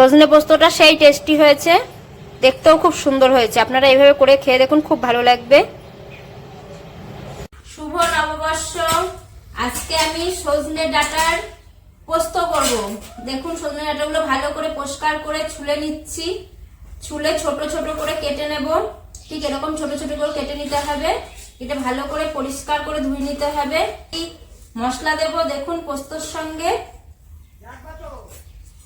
সজনে পোস্তটা সেই টেস্টি হয়েছে। দেখতেও খুব সুন্দর হয়েছে। আপনারা এইভাবে করে খেয়ে দেখুন, খুব ভালো লাগবে। শুভ নববর্ষ। আজকে আমি সজনে ডাটার পোস্ত করব। দেখুন, সজনে ডাটাগুলো ভালো করে পরিষ্কার করে ছুলে নিচ্ছি। ছুলে ছোট ছোট করে কেটে নেব। ঠিক এরকম ছোট ছোট করে কেটে নিতে হবে। এটা ভালো করে পরিষ্কার করে ধুয়ে নিতে হবে। মশলা দেব, দেখুন, পোস্তর সঙ্গে।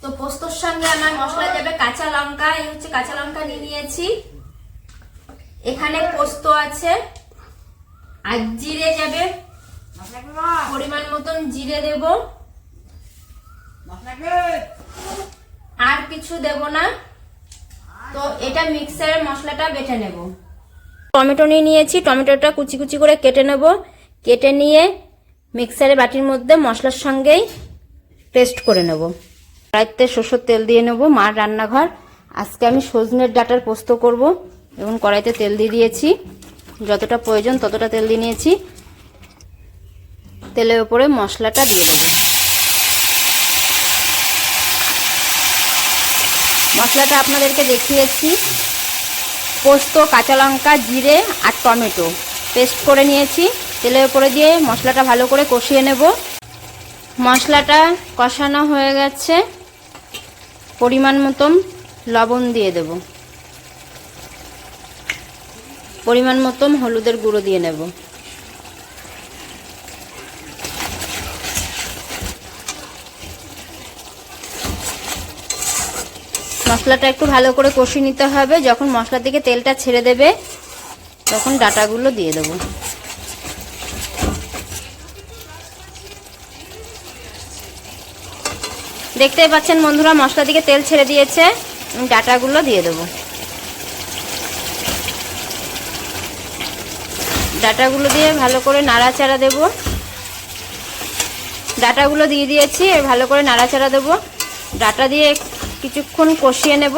তো পোস্তর সঙ্গে আমার মশলা যাবে কাঁচা লঙ্কা, এই হচ্ছে কাঁচা লঙ্কা নিয়ে নিয়েছি। এখানে পোস্ত আছে, আর জিরে যাবে। পরিমাণ মতন জিরে দেব। আর কিছু দেব না। তো এটা মিক্সারে মশলাটা বেটে নেব। টমেটো নিয়ে নিয়েছি, টমেটোটা কুচি কুচি করে কেটে নেব। কেটে নিয়ে মিক্সারে বাটির মধ্যে মশলার সঙ্গেই পেস্ট করে নেব। কড়াইতে সরষের তেল দিয়ে নেব, মার রান্নাঘর। আজকে আমি সজনের ডাটার পোস্ত করব এবং কড়াইতে তেল দিয়ে দিয়েছি। যতটা প্রয়োজন ততটা তেল দিয়ে নিয়েছি। তেলের উপরে মশলাটা দিয়ে দেবো। মশলাটা আপনাদেরকে দেখিয়েছি। পোস্ত, কাঁচা লঙ্কা, জিরে আর টমেটো। পেস্ট করে নিয়েছি। তেলের উপরে দিয়ে মশলাটা ভালো করে কষিয়ে নেব। মশলাটা কষানো হয়ে গেছে। পরিমাণ মতন লবণ দিয়ে দেব। পরিমাণ মতন হলুদের গুঁড়ো দিয়ে নেব। মশলাটা একটু ভালো করে কষিয়ে নিতে হবে। যখন মশলা থেকে তেলটা ছেড়ে দেবে, তখন ডাটাগুলো দিয়ে দেবো। দেখতেই পাচ্ছেন বন্ধুরা মশলা থেকে তেল ছেড়ে দিয়েছে। ডাটাগুলো দিয়ে দেবো। ডাটাগুলো দিয়ে ভালো করে নাড়াচাড়া দেব। ডাটাগুলো দিয়ে দিয়েছি ভালো করে নাড়াচাড়া দেব। ডাটা দিয়ে কিছুক্ষণ কষিয়ে নেব,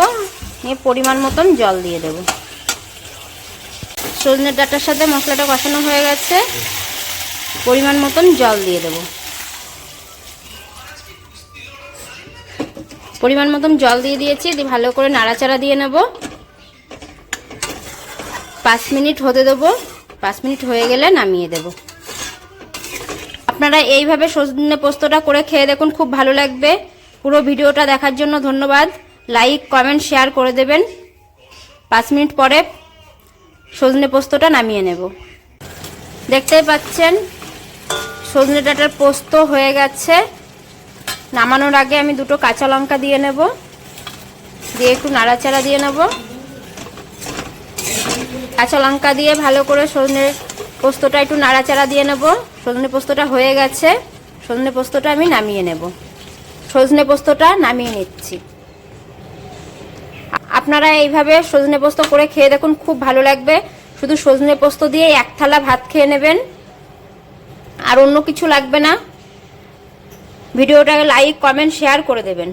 নিয়ে পরিমাণ মতন জল দিয়ে দেব। সজনের ডাটার সাথে মশলাটা কষানো হয়ে গেছে। পরিমাণ মতন জল দিয়ে দেবো। পরিমাণ মতন জল দিয়ে দিয়েছি, দিয়ে ভালো করে নাড়াচাড়া দিয়ে নেব। পাঁচ মিনিট হতে দেবো, পাঁচ মিনিট হয়ে গেলে নামিয়ে দেব। আপনারা এইভাবে সজনে পোস্তটা করে খেয়ে দেখুন, খুব ভালো লাগবে। পুরো ভিডিওটা দেখার জন্য ধন্যবাদ। লাইক, কমেন্ট, শেয়ার করে দেবেন। পাঁচ মিনিট পরে সজনে পোস্তটা নামিয়ে নেব। দেখতেই পাচ্ছেন, সজনে ডাটার পোস্ত হয়ে গেছে। নামানোর আগে আমি দুটো কাঁচা লঙ্কা দিয়ে নেব। দিয়ে একটু নাড়াচাড়া দিয়ে নেব। কাঁচা লঙ্কা দিয়ে ভালো করে সজনে পোস্তটা একটু নাড়াচাড়া দিয়ে নেব। সজনে পোস্তটা হয়ে গেছে। সজনে পোস্তটা আমি নামিয়ে নেব। সজনে পোস্তটা নামিয়ে নিচ্ছি। আপনারা এইভাবে সজনে পোস্ত করে খেয়ে দেখুন, খুব ভালো লাগবে। শুধু সজনে পোস্ত দিয়ে এক থালা ভাত খেয়ে নেবেন। আর অন্য কিছু লাগবে না। ভিডিওটাকে লাইক কমেন্ট শেয়ার করে দেবেন।